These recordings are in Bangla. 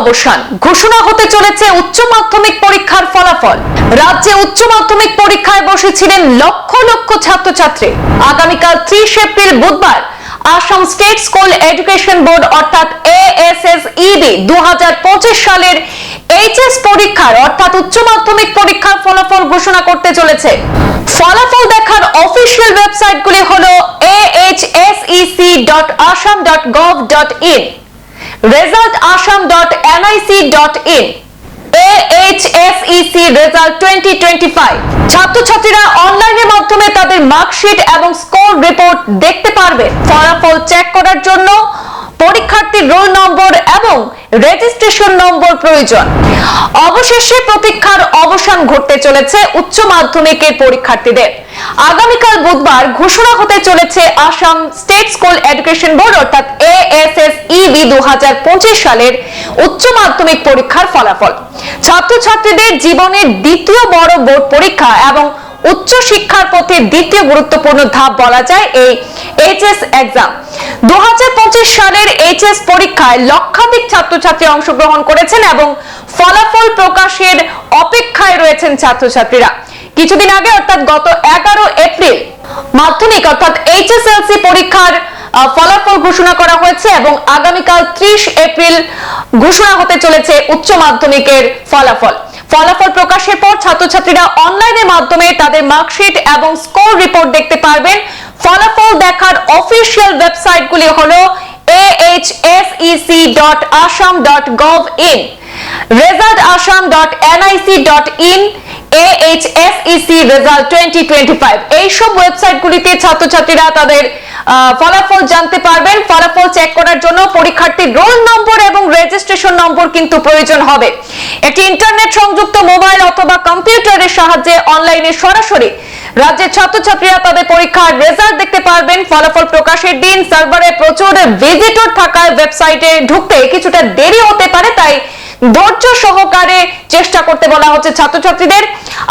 অবসান। ঘোষণা হতে চলেছে উচ্চ মাধ্যমিক পরীক্ষার ফলাফল। রাজ্যে উচ্চ মাধ্যমিক পরীক্ষায় বসেছিলেন লক্ষ লক্ষ ছাত্রছাত্রী। আগামীকাল ত্রিশ এপ্রিল বুধবার Assam state school education board অর্থাৎ এএসএসইবি দু সালের এইচএস পরীক্ষার অর্থাৎ উচ্চ মাধ্যমিক পরীক্ষার ফলাফল ঘোষণা করতে চলেছে। ফলাফল দেখার অফিসিয়াল ওয়েবসাইটগুলি হলো ahsec.assam.gov.in resultasam.nic.in AHSEC রেজাল্ট 2025 ছাত্রছাত্রীরা অনলাইনের মাধ্যমে তাদের মার্কশিট এবং স্কোর রিপোর্ট দেখতে পারবে। ফলাফল চেক করার জন্য পরীক্ষার্থীর রোল নম্বর এবং রেজিস্ট্রেশন নম্বর প্রয়োজন। অবশেষে প্রতীক্ষার অবসান ঘটতে চলেছে উচ্চ মাধ্যমিকের পরীক্ষার্থীদের। আগামীকাল বুধবার ঘোষণা হতে চলেছে Assam state school education board, অর্থাৎ এএসএসইবি দুই হাজার পঁচিশ সালের উচ্চ মাধ্যমিক পরীক্ষার ফলাফল। ছাত্রছাত্রীদের জীবনের দ্বিতীয় বড় বোর্ড পরীক্ষা এবং উচ্চ শিক্ষার পথে দ্বিতীয় গুরুত্বপূর্ণ ধাপ বলা যায় এই এইচএস এক্সাম দুহাজার পঁচিশ সালের এইচএস পরীক্ষায় লক্ষাধিক ছাত্রছাত্রী অংশগ্রহণ করেছেন এবং ফলাফল প্রকাশের অপেক্ষায় রয়েছেন ছাত্রছাত্রীরা। কিছুদিন আগে, অর্থাৎ গত এগারো এপ্রিল, মাধ্যমিক, অর্থাৎ এইচএসএলসি পরীক্ষার ফলাফল ঘোষণা করা হয়েছে এবং আগামীকাল ত্রিশ এপ্রিল ঘোষণা হতে চলেছে উচ্চ মাধ্যমিকের ফলাফল। ফলাফল প্রকাশের পর ছাত্রছাত্রীরা অনলাইনের মাধ্যমে তাদের মার্কশিট এবং স্কোর রিপোর্ট দেখতে পারবেন। ফলাফল দেখার অফিসিয়াল ওয়েবসাইটগুলি হলো ahsec.assam.gov.in resultasam.nic.in AHSEC রেজাল্ট 2025 এই সব ওয়েবসাইটগুলিতে ছাত্রছাত্রীরা তাদের ফলাফল জানতে পারবেন। ফলাফল চেক করার জন্য পরীক্ষার্থীর রোল নম্বর এবং রেজিস্ট্রেশন নম্বর কিন্তু প্রয়োজন হবে। একটি ইন্টারনেট সংযুক্ত মোবাইল অথবা কম্পিউটারের সাহায্যে অনলাইনে সরাসরি রাজ্যের ছাত্রছাত্রীরা তাদের পরীক্ষার রেজাল্ট দেখতে পারবেন। ফলাফল প্রকাশের দিন সার্ভারে প্রচুর ভিজিটর থাকায় ওয়েবসাইটে ঢুকতে কিছুটা দেরি হতে পারে, তাই ধৈর্য সহকারে চেষ্টা করতে বলা হচ্ছে ছাত্রছাত্রীদের।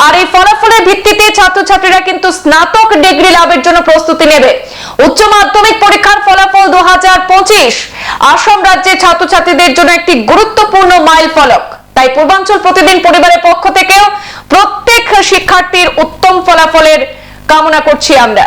আর এই ফলাফলের ভিত্তিতে ছাত্রছাত্রীরা কিন্তু স্নাতক ডিগ্রি লাভের জন্য প্রস্তুতি নেবে। উচ্চ মাধ্যমিক পরীক্ষার ফলাফল দু হাজার পঁচিশ। আসাম রাজ্যের ছাত্রছাত্রীদের জন্য একটি গুরুত্বপূর্ণ মাইল ফলক। তাই পূর্বাঞ্চল প্রতিদিন পরিবারের পক্ষ থেকেও প্রত্যেক শিক্ষার্থীর উত্তম ফলাফলের কামনা করছি আমরা।